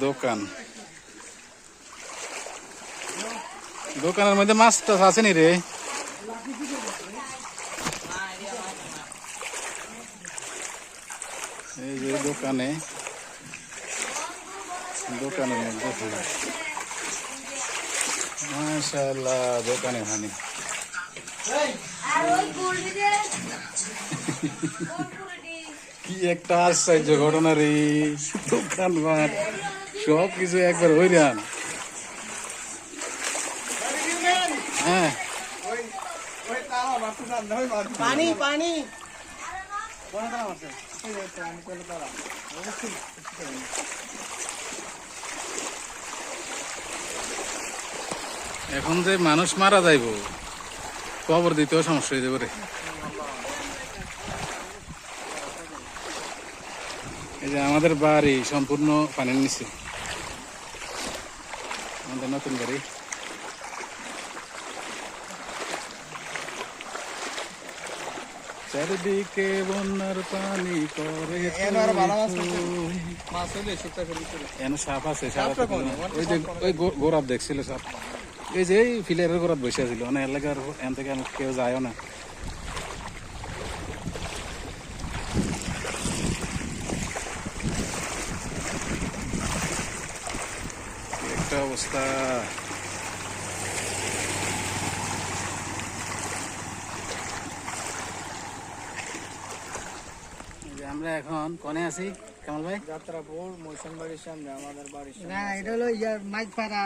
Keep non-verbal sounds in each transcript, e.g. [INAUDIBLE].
দোকান। দোকানের মধ্যে মাছ টাছ আছে নি রে। এই যে দোকানে মধ্যে মাশাল্লাহ দোকানে হানি। [LAUGHS] কি একটা আশ্চর্য ঘটনা রে দোকান সব কিছু একবার হইরান হ্যাঁ। পানি পানি। এখন যে মানুষ মারা যাইব কবর দিতেও সমস্যা হয়ে যাবে রে এই যে আমাদের বাড়ি সম্পূর্ণ পানির নিচে। আমাদের নতুন বাড়ি চারিদিকে বন্যার পানি দিতে এনে সাপ আছে? ওই যে ওই গো- গোড়াত দেখছিল সাপ এই যে এই ফিলের গোড়াত বসে ছিল না এলাকার এন থেকে আমি কেউ যায়ও না একটা অবস্থা। আমরা এখন কনে আছি কামাল ভাই? যাত্রাপুর মৈশন বাড়ির সামনে আমাদের বাড়ির সামনে না এটা হলো ইয়ার মাইক পাড়া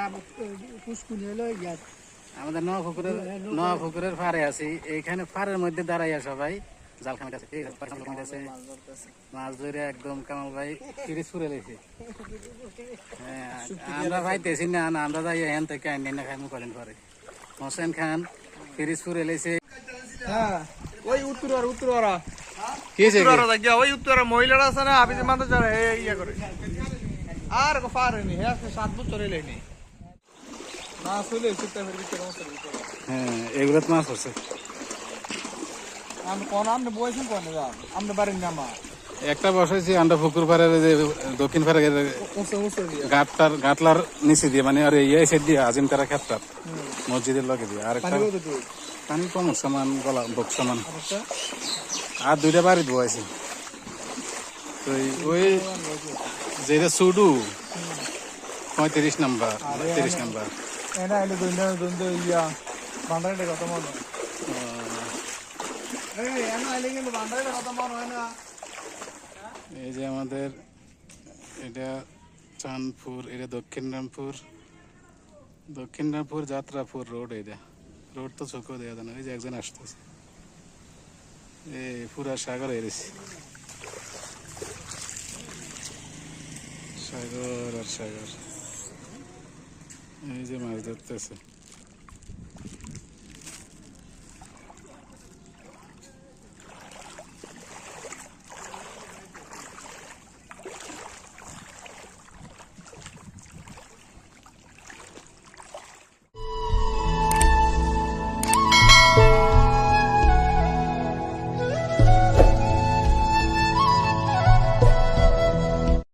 পুষ্কুনি হলো ইয়ার আমাদের নয়া পুকুরের নয়া পুকুরের ফারে আছি। এইখানে ফারের মধ্যে দাঁড়াইয়া সবাই। জাল খামিতে আছে। লোক আছে। মাছ ধরে একদম কামাল ভাই ফুরে লেছে হ্যাঁ, আমরা ভাইতেছি না না আমরা যাই এখান থেকে আইন না খাই কদিন পরে। হোসেন খান ফুরে লেছে হ্যাঁ ওই উত্তর উত্তরা কি ওই উত্তরা মহিলারা আছে না চড়ে এই ইয়া করে। আর কো পারেনি হ্যাঁ সাত বছর এলেনি মাছ হইলে হ্যাঁ এগুলো মাছ হচ্ছে আমি কোন আপনি বয়সেন কোন আপনি বাড়ির নামা একটা বসাইছি আমরা পুকুর পাড়ের যে দক্ষিণ পাড়ে উঁচু উঁচু দিয়ে। ঘাটটার ঘাটলার নিচে দিয়ে মানে আর এই সাইড দিয়ে আজিম তারা ক্ষেত্রার মসজিদের লগে দিয়ে। আর একটা পানি কম সমান গলা বক সমান। আর দুইটা বাড়ি ধোয়াইছে তো ওই যেটা সুডু পঁয়ত্রিশ নাম্বার তিরিশ নাম্বার। এনা এলে দুইটা দুইটা ইয়া কত মনে এই এনা এলে কিন্তু বান্দারে কত মনে হয় না এই যে আমাদের এটা চাঁদপুর, এটা দক্ষিণ রামপুর দক্ষিণ রামপুর যাত্রাপুর রোড এটা রোড তো চোখও দেওয়া যায় না, এই যে একজন আসতেছে। এই পুরা সাগর এরেছি সাগর আর সাগর। এই যে মাছ ধরতেছে।